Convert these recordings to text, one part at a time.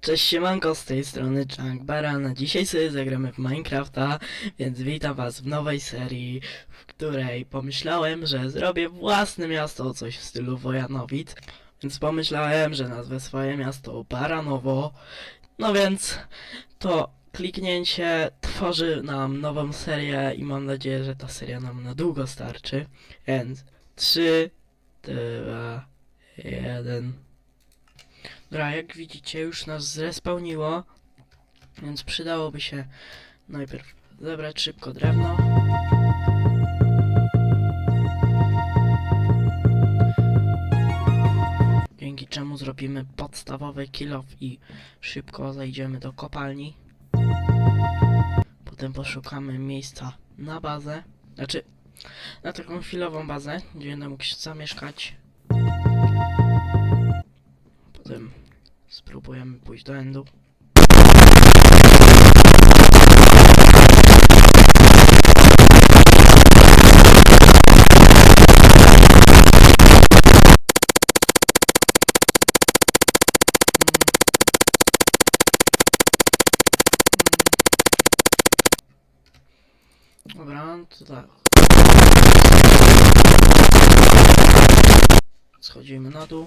Cześć siemanko, z tej strony Chunk Baran. Dzisiaj sobie zagramy w Minecrafta, więc witam was w nowej serii, w której pomyślałem, że zrobię własne miasto, coś w stylu Wojanowic. Więc pomyślałem, że nazwę swoje miasto Baranowo. No więc to kliknięcie tworzy nam nową serię i mam nadzieję, że ta seria nam na długo starczy. Więc 3, 2, 1. Dobra, jak widzicie, już nas zrespawniło, więc przydałoby się najpierw zebrać szybko drewno. Dzięki czemu zrobimy podstawowy kill off i szybko zajdziemy do kopalni. Potem poszukamy miejsca na bazę, znaczy na taką chwilową bazę, gdzie będę mógł zamieszkać. Potem spróbujemy pójść do endu. Dobra, to tak. Schodzimy na dół.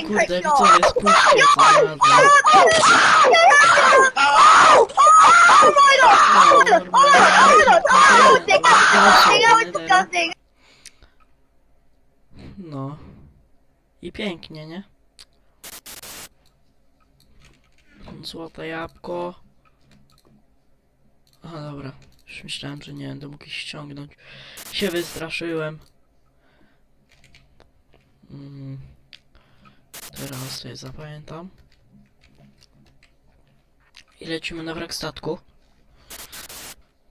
god! Oh my god! disgusting! No. I pięknie, nie? Złote jabłko. Aha, dobra. Już myślałem, że nie będę mógł ich ściągnąć. Się wystraszyłem. Mm. Teraz sobie zapamiętam. I lecimy na wrak statku.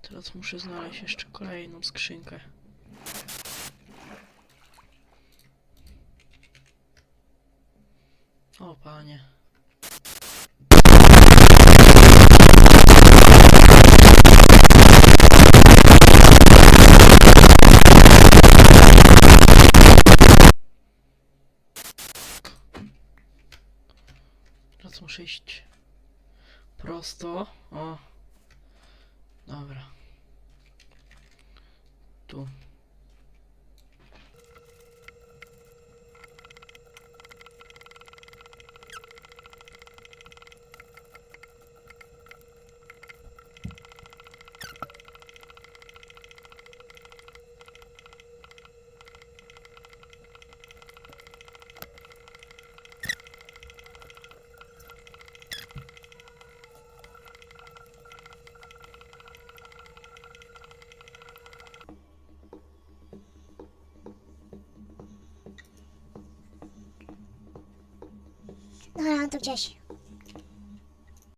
Teraz muszę znaleźć jeszcze kolejną skrzynkę. O panie. Iść prosto. O. Dobra. Tu. Dobra, to gdzieś.